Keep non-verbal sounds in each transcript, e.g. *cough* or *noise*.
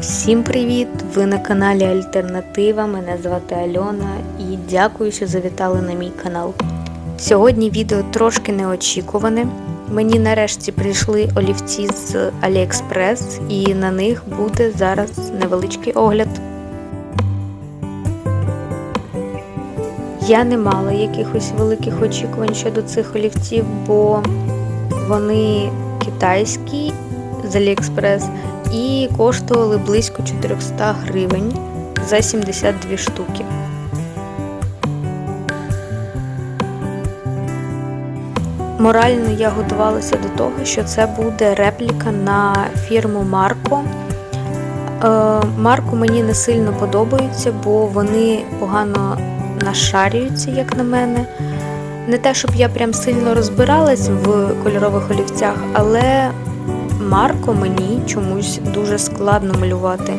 Всім привіт! Ви на каналі Альтернатива. Мене звати Альона і дякую, що завітали на мій канал. Сьогодні відео трошки неочікуване. Мені нарешті прийшли олівці з AliExpress і на них буде зараз невеличкий огляд. Я не мала якихось великих очікувань щодо цих олівців, бо вони китайські з AliExpress і коштували близько 400 гривень за 72 штуки. Морально я готувалася до того, що це буде репліка на фірму Марко. Е, Марко мені не сильно подобаються, бо вони погано нашарюються, як на мене. Не те, щоб я прям сильно розбиралась в кольорових олівцях, але Марко мені чомусь дуже складно малювати.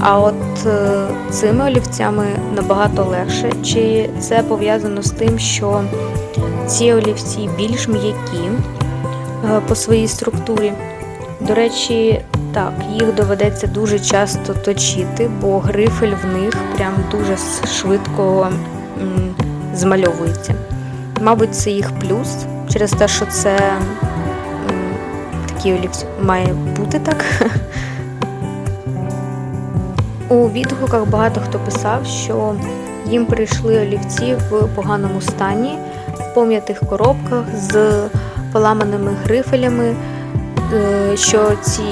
А от е, цими олівцями набагато легше. Чи це пов'язано з тим, що ці олівці більш м'які е, по своїй структурі? До речі, так, їх доведеться дуже часто точити, бо грифель в них прям дуже швидко змальовується. Мабуть, це їх плюс через те, що це олівць має бути так. У відгуках багато хто писав, що їм прийшли олівці в поганому стані, в пом'ятих коробках з поламаними грифелями, е, що ці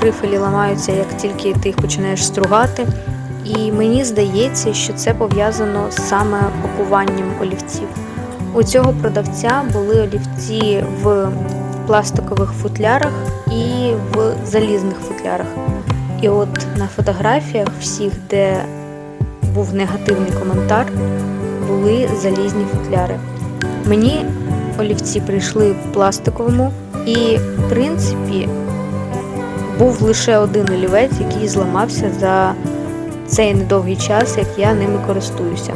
грифелі ламаються, як тільки ти їх починаєш стругати. І мені здається, що це пов'язано саме пакуванням олівців. У цього продавця були олівці в пластикових футлярах і в залізних футлярах. І от на фотографіях всіх, де був негативний коментар, були залізні футляри. Мені олівці прийшли в пластиковому, і, в принципі, був лише один олівець, який зламався за цей недовгий час, як я ними користуюся.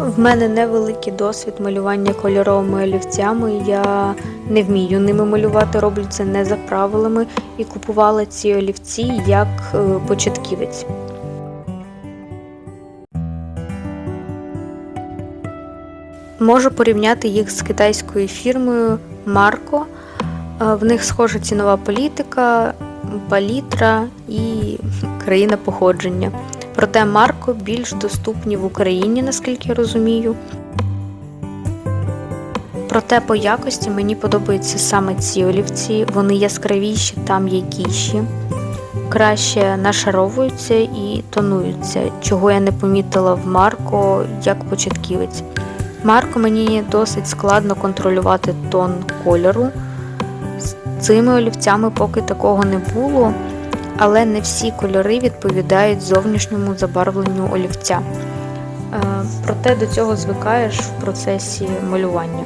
В мене невеликий досвід малювання кольоровими олівцями. Я не вмію ними малювати, роблю це не за правилами і купувала ці олівці як е, початківець. Можу порівняти їх з китайською фірмою Марко. Е, В них схожа цінова політика, палітра і *laughs* країна походження. Проте Марко більш доступні в Україні, наскільки я розумію. Проте по якості мені подобаються саме ці олівці, вони яскравіші та м'якіші, краще нашаровуються і тонуються, чого я не помітила в Марко як початківець. Марко мені досить складно контролювати тон кольору. З цими олівцями поки такого не було але не всі кольори відповідають зовнішньому забарвленню олівця. Е, Проте до цього звикаєш в процесі малювання.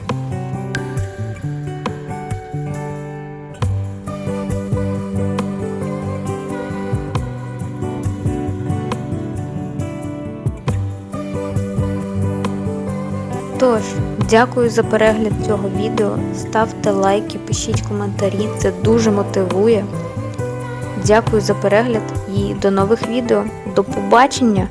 Тож, дякую за перегляд цього відео. Ставте лайки, пишіть коментарі, це дуже мотивує. Дякую за перегляд і до нових відео. До побачення!